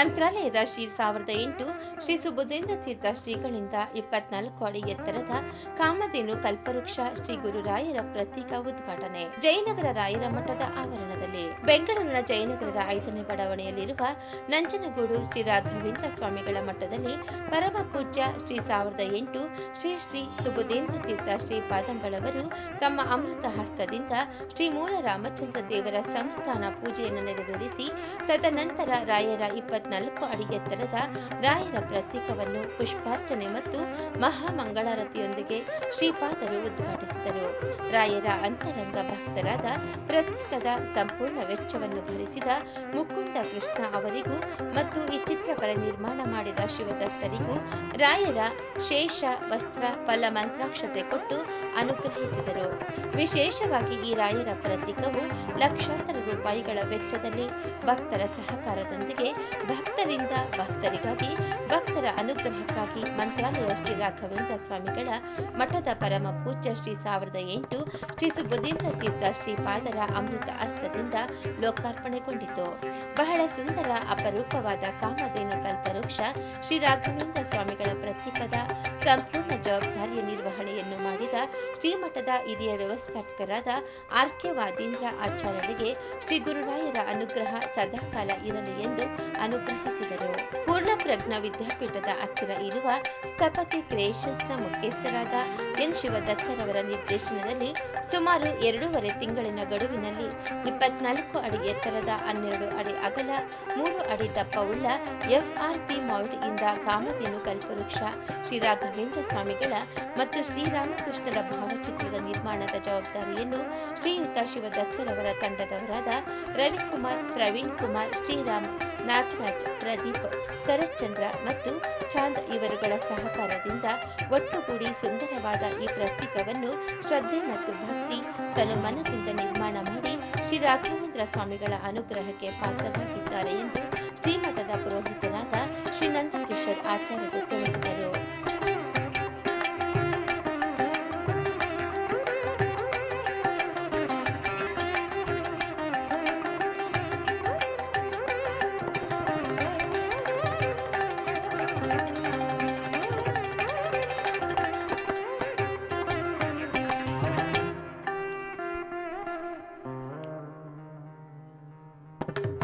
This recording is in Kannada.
ಮಂತ್ರಾಲಯದ ಶ್ರೀ ಸಾವಿರದ ಎಂಟು ಶ್ರೀ ಸುಬುಧೇಂದ್ರ ತೀರ್ಥ ಶ್ರೀಗಳಿಂದ ಇಪ್ಪತ್ನಾಲ್ಕು ಅಡಿ ಎತ್ತರದ ಕಾಮಧೇನು ಕಲ್ಪವೃಕ್ಷ ಶ್ರೀ ಗುರುರಾಯರ ಪ್ರತೀಕ ಉದ್ಘಾಟನೆ. ಜಯನಗರ ರಾಯರ ಮಠದ ಆವರಣದಲ್ಲಿ ಬೆಂಗಳೂರಿನ ಜಯನಗರದ ಐದನೇ ಬಡಾವಣೆಯಲ್ಲಿರುವ ನಂಜನಗೂಡು ಶ್ರೀ ರಾಘವೇಂದ್ರ ಸ್ವಾಮಿಗಳ ಮಠದಲ್ಲಿ ಪರಮ ಪೂಜ್ಯ ಶ್ರೀ ಸಾವಿರದ ಎಂಟು ಶ್ರೀ ಶ್ರೀ ಸುಬುಧೇಂದ್ರ ತೀರ್ಥ ಶ್ರೀಪಾದಂಗಳವರು ತಮ್ಮ ಅಮೃತ ಹಸ್ತದಿಂದ ಶ್ರೀ ಮೂಲ ರಾಮಚಂದ್ರ ದೇವರ ಸಂಸ್ಥಾನ ಪೂಜೆಯನ್ನು ನೆರವೇರಿಸಿ, ತದನಂತರ ರಾಯರ ಇಪ್ಪತ್ನಾಲ್ಕು ಅಡಿ ಎತ್ತರದ ರಾಯರ ಪ್ರತೀಕವನ್ನು ಪುಷ್ಪಾರ್ಚನೆ ಮತ್ತು ಮಹಾಮಂಗಳಾರತಿಯೊಂದಿಗೆ ಶ್ರೀಪಾದರು ಉದ್ಘಾಟಿಸಿದರು. ರಾಯರ ಅಂತರಂಗ ಭಕ್ತರಾದ ಪ್ರತೀಕದ ಸಂಪೂರ್ಣ ವೆಚ್ಚವನ್ನು ಭರಿಸಿದ ಮುಕುಂದ ಕೃಷ್ಣ ಅವರಿಗೂ ಮತ್ತು ಈ ಚಿತ್ರಗಳ ನಿರ್ಮಾಣ ಮಾಡಿದ ಶಿವದತ್ತರಿಗೂ ರಾಯರ ಶೇಷ, ವಸ್ತ್ರ ಫಲ ಮಂತ್ರಾಕ್ಷತೆ ಕೊಟ್ಟು ಅನುಗ್ರಹಿಸಿದರು. ವಿಶೇಷವಾಗಿ ಈ ರಾಯರ ಪ್ರತೀಕವು ಲಕ್ಷಾಂತರ ರೂಪಾಯಿಗಳ ವೆಚ್ಚದಲ್ಲಿ ಭಕ್ತರ ಸಹಕಾರದೊಂದಿಗೆ ಭಕ್ತರಿಂದ ಭಕ್ತರಿಗಾಗಿ, ಭಕ್ತರ ಅನುಗ್ರಹಕ್ಕಾಗಿ ಮಂತ್ರಾಲಯ ಶ್ರೀ ರಾಘವೇಂದ್ರ ಸ್ವಾಮಿಗಳ ಮಠದ ಪರಮ ಪೂಜ್ಯ ಶ್ರೀ ಸಾವಿರದ ಎಂಟು ಶ್ರೀ ಸುಬುದೀಂದ್ರ ತೀರ್ಥ ಶ್ರೀಪಾದರ ಅಮೃತ ಅಸ್ತದಿಂದ ಲೋಕಾರ್ಪಣೆಗೊಂಡಿತು. ಬಹಳ ಸುಂದರ, ಅಪರೂಪವಾದ ಕಾಮಧೇನು ಕಲ್ಪವೃಕ್ಷ ಶ್ರೀ ರಾಘವೇಂದ್ರ ಸ್ವಾಮಿಗಳ ಪ್ರತೀಕದ ಸಂಪೂರ್ಣ ಜವಾಬ್ದಾರಿಯ ನಿರ್ವಹಣೆಯನ್ನು ಮಾಡಿದ ಶ್ರೀಮಠದ ಹಿರಿಯ ವ್ಯವಸ್ಥಾಪಕರಾದ ಆರ್ಕ್ಯವಾದೀಂದ್ರ ಆಚಾರ್ಯರಿಗೆ ಶ್ರೀ ಗುರುರಾಯರ ಅನುಗ್ರಹ ಸದಾಕಾಲ ಇರಲಿ ಎಂದು ಅನುಗ್ರಹಿಸಿದರು. ಪೂರ್ಣಪ್ರಜ್ಞ ವಿದ್ಯಾಪೀಠದ ಹತ್ತಿರ ಇರುವ ಸ್ಥಪತಿ ಕ್ರಿಯೇಷನ್ಸ್ನ ಮುಖ್ಯಸ್ಥರಾದ ಎನ್ ಶಿವದತ್ತರವರ ನಿರ್ದೇಶನದಲ್ಲಿ ಸುಮಾರು ಎರಡೂವರೆ ತಿಂಗಳಿನ ಗಡುವಿನಲ್ಲಿ ಇಪ್ಪತ್ನಾಲ್ಕು ಅಡಿ ಎತ್ತರದ, ಹನ್ನೆರಡು ಅಡಿ ಅಗಲ, ಮೂರು ಅಡಿ ದಪ್ಪವುಳ್ಳ ಎಫ್ಆರ್ಪಿ ಮೌಲ್ಡ್ ಇಂದ ಕಾಮಧೇನು ಕಲ್ಪವೃಕ್ಷ, ಶ್ರೀ ರಾಘವೇಂದ್ರ ಸ್ವಾಮಿಗಳ ಮತ್ತು ಶ್ರೀರಾಮಕೃಷ್ಣರ ಭಾವಚಿತ್ರದ ನಿರ್ಮಾಣದ ಜವಾಬ್ದಾರಿಯನ್ನು ಶ್ರೀಯುತ ಶಿವದತ್ತರವರ ತಂಡದವರಾದ ರವಿಕುಮಾರ್, ಪ್ರವೀಣ್ ಕುಮಾರ್, ಶ್ರೀರಾಮ್ ನಾಗರಾಜ್ ಪ್ರದೀಪ್ ಶರತ್ಚಂದ್ರ ಮತ್ತು ಚಾಂದ್ ಇವರುಗಳ ಸಹಕಾರದಿಂದ ಒಟ್ಟುಗೂಡಿ ಸುಂದರವಾದ ಈ ಪ್ರತೀಕವನ್ನು ಶ್ರದ್ಧೆ ಮತ್ತು ಭಕ್ತಿ ತನು ಮನದಿಂದ ನಿರ್ಮಾಣ ಮಾಡಿ ಶ್ರೀ ರಾಘವೇಂದ್ರ ಸ್ವಾಮಿಗಳ ಅನುಗ್ರಹಕ್ಕೆ ಪಾತ್ರವಾಗಿದ್ದಾರೆ ಎಂದು ಶ್ರೀಮಠದ ಪುರೋಹಿತರಾದ ಶ್ರೀ ನಂದಕಿಶೋರ್ ಆಚಾರ್ಯರು you